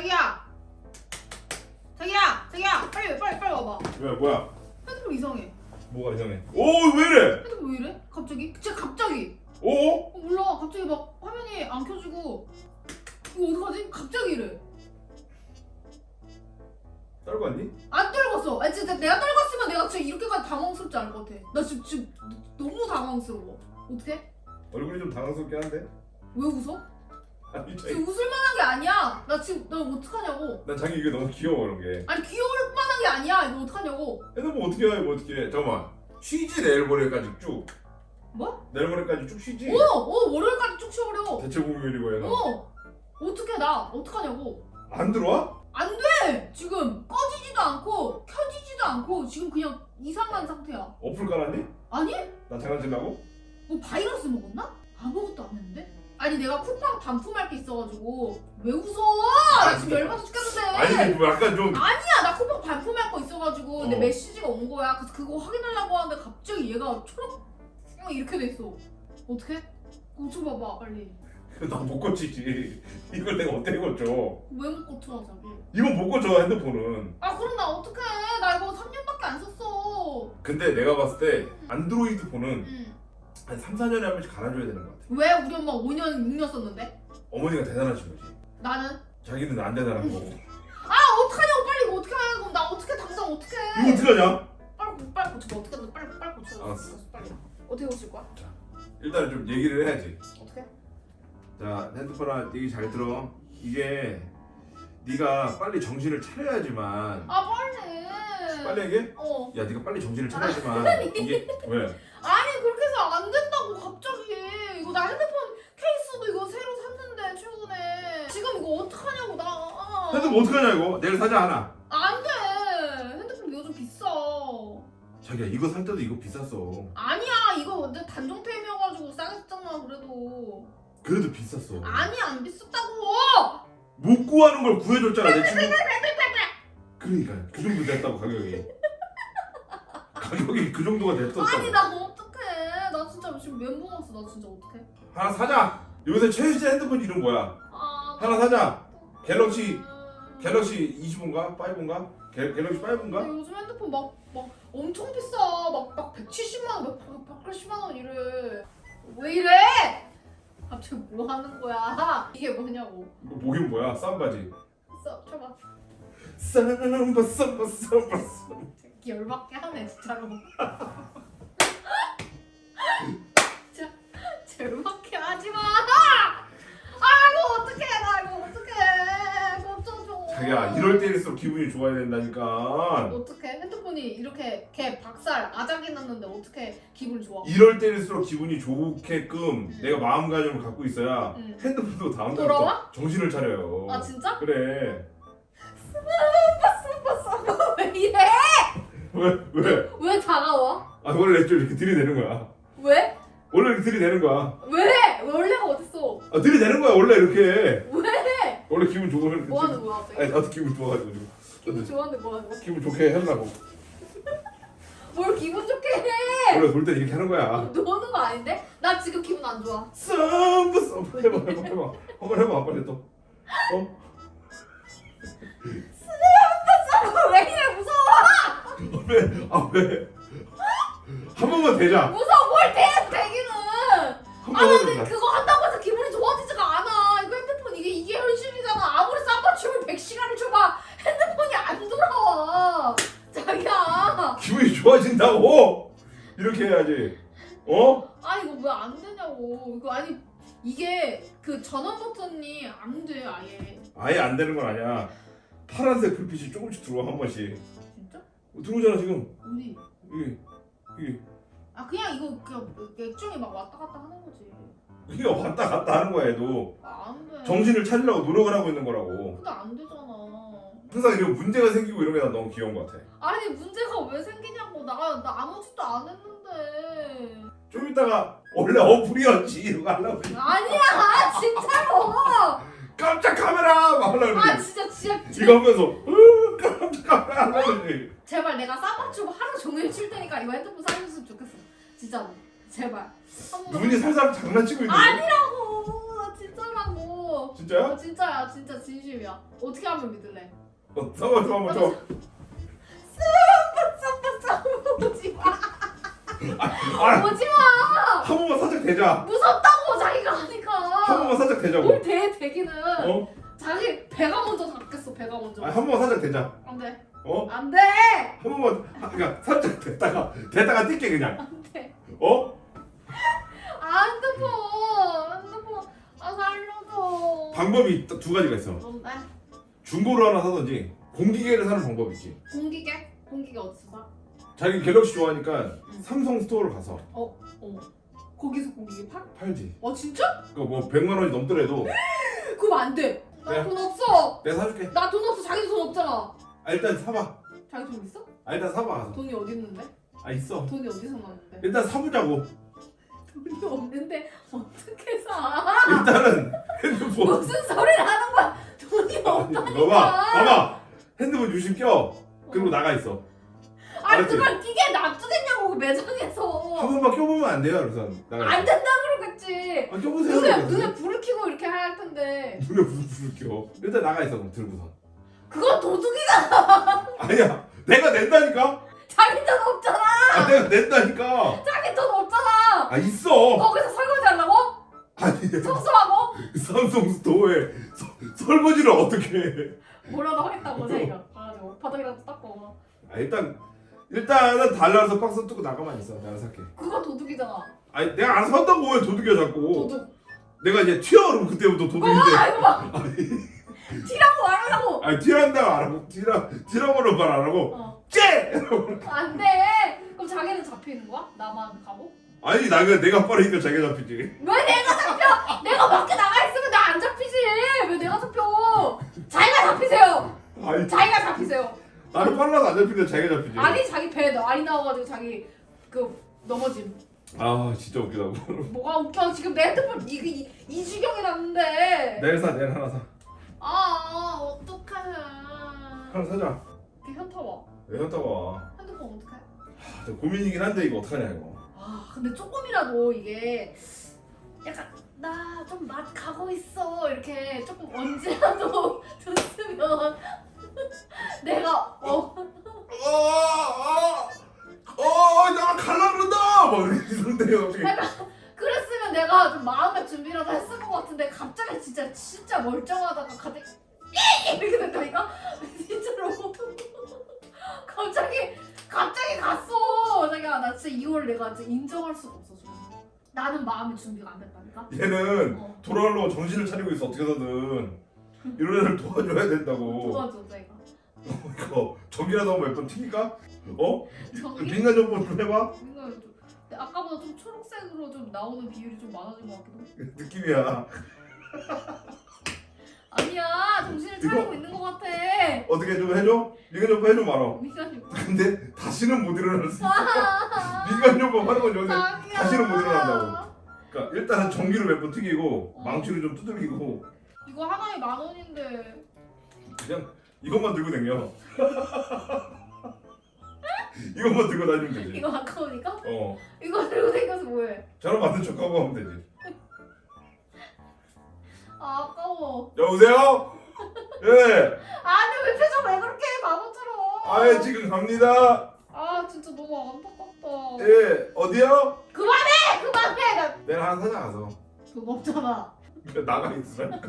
자기야 자기야 자기야 빨리 빨리 빨리 와봐 왜 뭐야? 핸드폰 이상해 뭐가 이상해? 오 왜 이래? 핸드폰 왜 이래? 갑자기? 진짜 갑자기 오? 어, 몰라 갑자기 막 화면이 안 켜지고 이거 어떡하지? 갑자기 이래 떨고 왔니? 안 떨궜어 아 진짜 내가 떨궜으면 내가 진짜 이렇게까지 당황스럽지 않을 것 같아 나 지금, 지금 너무 당황스러워 어떡해? 얼굴이 좀 당황스럽긴 한데. 왜 웃어? 아니 지금 웃을 만한 게 아니야 나 지금 나 어떡하냐고 난 자기 이게 너무 귀여워 그런 게. 아니 귀여울 만한 게 아니야 이거 어떡하냐고 핸드폰 어떻게 해? 뭐 어떻게 해? 잠깐만. 쉬지 내일 모레까지 쭉. 뭐? 내일 모레까지 쭉 쉬지. 어! 어 월요일까지 쭉 쉬어버려 대체 공휴일이고 얘는. 어! 어떻게 나? 어떡하냐고 안 들어와? 안 돼! 지금 꺼지지도 않고 켜지지도 않고 지금 그냥 이상한 상태야 어플 깔았니? 아니? 나 장난친다고? 뭐 바이러스 먹었나? 아무것도 안 했는데? 아니 내가 쿠팡 반품할 게 있어가지고 왜 웃어? 나 지금 열받아 죽겠는데 아니 뭐 약간 좀 아니야 나 쿠팡 반품할 거 있어가지고 내 어. 메시지가 온 거야 그래서 그거 확인하려고 하는데 갑자기 얘가 초록 이렇게 돼있어 어떡해? 고쳐 봐봐 빨리 나못 고치지. 이걸 내가 어떻게 고쳐? 왜 못 고쳐 자기 이건 못 고쳐 핸드폰은. 아 그럼 나 어떡해 나 이거 3년밖에 안 썼어 근데 내가 봤을 때 안드로이드 폰은 응. 한 3, 4년에 한 번씩 갈아줘야 되는 것 같아. 왜 우리 엄마 5년 6년 썼는데? 어머니가 대단하신 거지. 나는? 자기는 안 대단한 거고. 아 어떡하냐고 빨리 이거 어떻게 하냐 그럼 나 어떻게 당장 어떻게 이거 어떡하냐? 빨리 빨리 고쳐 어떻게 하든 빨리 빨리 고쳐 알았어. 빨리 어떻게 고칠 거야? 일단 좀 얘기를 해야지. 어떻게? 자 핸드폰아 얘기 잘 들어. 이게 네가 빨리 정신을 차려야지만 아 빨리 빨리 얘기해? 어 야 네가 빨리 정신을 차려야지만 이게 왜? 된다고 갑자기 이거 나 핸드폰 케이스도 이거 새로 샀는데 최근에 지금 이거 어떡하냐고 나 핸드폰 어떡하냐 이거? 내일 사자 하나. 안돼 핸드폰 요즘 비싸 자기야 이거 살 때도 이거 비쌌어. 아니야 이거 완전 단종템이어가지고 싸게 샀잖아 그래도 그래도 비쌌어. 아니 안 비쌌다고 못 구하는 걸 구해줬잖아 내 친구. 그러니까 그 정도 됐다고 가격이. 가격이 그 정도가 됐었다고. 아니 나 진짜 지금 멘붕 왔어 나 진짜 어떡해 하나 사자. 요새 최신 핸드폰 이름 뭐야? 아 하나 사자. 갤럭시 음, 갤럭시 25인가? 5인가? 갤, 갤럭시 5인가? 근데 요즘 핸드폰 막, 막 엄청 비싸 막, 막 170만 원 막 180만 원 이래 왜 이래 갑자기 뭐 하는 거야 이게 뭐냐고 이거 목이 뭐야? 쌈바지. 써 쳐봐 쌈바 쌈바 쌈바 쌈바. 열받게 하네 진짜로 진짜 진짜 열받게 하지마 아 이거 어떡해 나 이거 어떡해 고쳐줘 자기야 이럴 때일수록 기분이 좋아야 된다니까. 어떡해 핸드폰이 이렇게 걔 박살 아작이 났는데 어떻게 기분 좋아 이럴 때일수록 기분이 좋게끔 내가 마음가짐을 갖고 있어야 응. 핸드폰도 다음 돌아와? 달부터 정신을 차려요. 아 진짜? 그래. 왜 이래? 왜 왜? 왜 다가와? 아 원래 좀 이렇게 들이대는 거야. 왜? 원래 이렇게 들이대는 거야. 왜? 원래가 어딨어? 아 들이대는 거야 원래 이렇게. 왜? 원래 기분 좋으면. 뭐 하는 거야 갑자기? 아니 나도 기분 좋아가지고. 기분 좋아하는데 뭐 하는 거야? 기분 좋게 하려고. 뭘 기분 좋게 해? 원래 돌때 이렇게 하는 거야. 노는 거 아닌데? 나 지금 기분 안 좋아 쌈바 쌈바 해봐 해봐 해봐. 한번 해봐 빨리 또. 어? 왜 이래 무서워 왜? 아 왜? 한 번만 대자. 무서워 뭘 대, 대기는 한아 번만 근데 대자. 그거 한다고 해서 기분 좋아진다고. 이렇게 해야지. 어? 아 이거 왜 안 되냐고 이거 아니 이게 그 전원 버튼이 안 돼 아예 아예 안 되는 건 아니야. 파란색 불빛이 조금씩 들어와 한 번씩. 진짜? 어, 들어오잖아 지금. 어디? 이게 이게 아 그냥 이거 그냥 액정이 막 왔다 갔다 하는 거지 이게 왔다 갔다 하는 거야 얘도. 아 안 돼 정신을 차리려고 노력을 하고 있는 거라고. 근데 안 되잖아 항상 이런 문제가 생기고 게난 너무 귀여운 것 같아. 아니 문제가 왜 생기냐고. 나, 나 아무 짓도 안 했는데. 좀 이따가 원래 어플이었지. 이러고 하려고 그래. 아니야 진짜로. 깜짝 카메라! 막 하려고 아 그래. 진짜 진짜 이거 하면서 으, 깜짝 카메라! 하려고 그래. 제발 내가 싸맞추고 하루 종일 칠 테니까 이거 핸드폰 사줬으면 좋겠어. 진짜로. 제발. 한 번만 눈이 살살 장난치고 있는 아니라고! 나 진짜라고. 진짜야? 어, 진짜야. 진짜 진심이야. 어떻게 하면 믿을래 어, 잠깐만 잠깐만 저. 오지 마 아, 오지 마 한 번만 살짝 대자. 무섭다고 자기가 한 하니까 번만 살짝 대자고. 뭘대 대기는 어? 자기 배가 먼저 닿겠어 배가 먼저 아니, 한 번만 살짝 대자. 안 돼 어? 안 돼 한 번만 하- 그러니까 살짝 됐다가 됐다가 뛸게 그냥. 안 돼 어? 핸드폰 핸드폰 아 살려줘 방법이 딱두 가지가 있어. 뭔데 중고로 하나 사든지 공기계를 사는 방법이 있지. 공기계 공기계 어디서 사? 자기 갤럭시 좋아하니까 삼성 스토어를 가서 어 거기서 공기계 팔? 팔지. 어 진짜? 그거 뭐 100만 원이 넘더라도 그럼 안돼 네. 나돈 없어 내가 사줄게. 나 돈 없어 자기 돈 없잖아 아 일단 사봐. 자기 돈 있어? 아 일단 사봐 가서. 돈이 어디 있는데? 아 있어. 돈이 어디서 나는데? 일단 사보자고. 돈이 없는데 어떻게 사? 일단은 핸드폰. 무슨 소리를 하는 거야? 없다니까. 봐봐. 핸드폰 유심 껴. 그리고 나가 있어. 아니 알았지? 그걸 끼게 놔두겠냐고 그 매장에서. 한 번만 껴보면 안 돼요, 그래서 나가. 안 된다 그러겠지. 아 껴보세요. 눈에 그래서. 눈에 불을 켜고 이렇게 할 텐데. 눈에 불, 불 껴. 일단 나가 있어, 그럼 들고서. 그건 도둑이다. 아니야, 내가 낸다니까. 자기 돈 없잖아. 아 내가 낸다니까. 자기 돈 없잖아. 아 있어. 거기서 설거지 하려고? 아니 청소하고? 삼성 스토어에 서- 설거지를 어떻게 해? 뭐라도 하겠다고 자기가. 가가지고 바닥이라도 닦고. 아 일단 일단은 달라서 박스 뜯고 나가만 있어. 내가 살게. 그거 도둑이잖아. 아니 내가 알아서 한다고 왜 도둑이야 자꾸. 도둑. 내가 이제 튀어 그러면 그때부터 도둑인데. 아 이거 봐. 티라고 말하라고. 아니 티란다고 안 하고 티라 티라고는 말안 하고 어. 쟤. 안 돼. 그럼 자기는 잡히는 거야? 나만 가고? 아니 나 내가 빠르니까 자기가 잡히지. 왜 내가 잡혀? 내가 밖에 나가 있으면 나 안 잡히지. 왜 내가 잡혀? 자기가 잡히세요. 아니 자기가 잡히세요. 나는 빨라서 안 잡히는데 자기가 잡히지. 아니 자기 배에 알이 나와가지고 자기 그 넘어짐. 아 진짜 웃기다고. 뭐가 웃겨? 지금 내 핸드폰 이, 이, 이 지경이 났는데. 내일 사 내일 하나 사. 아 어떡하냐. 하나 사자. 그 현타 와. 왜 현타가 와? 핸드폰 어떡해? 아, 저 고민이긴 한데 이거 어떡하냐 이거. 아 근데 조금이라도 이게 약간 나 좀 맛 가고 있어 이렇게 조금 언제라도 줬으면 내가 어. 어어어나 갈라 그런다! 막 이렇게 상태가 갑자기. 그랬으면 내가 좀 마음의 준비라도 했을 것 같은데 갑자기 진짜 진짜 멀쩡하다가 갑자기 이렇게 된다니까? 진짜로. 갑자기 갑자기 갔어. 자기야 나 진짜 이걸 내가 진짜 인정할 수가 없어 지금 나는 마음의 준비가 안 됐다니까? 얘는 어. 돌아오려고 정신을 차리고 있어 어떻게든. 이런 애를 도와줘야 된다고. 도와줘 자기가 이거 전기라도 한번 몇번 튀니까? 어? 저기? 민간 정보 좀 해봐. 이거 좀. 근데 아까보다 좀 초록색으로 좀 나오는 비율이 좀 많아진 것 같기도 하고. 느낌이야. 아니야 정신을 차리고 있는 것 같아. 어떻게 좀 해줘? 민간 정보 해줘 말어. 미간이 근데 다시는 못 일어날 수 있어. 아, 민간 정보 하는 건 여기서 자기야. 다시는 못 일어난다고. 그러니까 일단은 전기를 몇 번 튀기고 어. 망치를 좀 두들기고. 이거 하나에 만 원인데. 그냥 이것만 들고 다녀. 이것만 들고 다니면 되지. 이거 아까우니까? 어. 이거 들고 다녀서 뭐해? 저랑 맞는 척하고 하면 되지. 아 아까워. 여보세요? 예. 아니 왜 표정 왜 그렇게 해? 바보처럼 아예 지금 갑니다. 아 진짜 너무 안타깝다. 예 어디요? 그만해! 그만해! 나 내가 하나 사자 가서. 돈 없잖아. 나가 있으라니까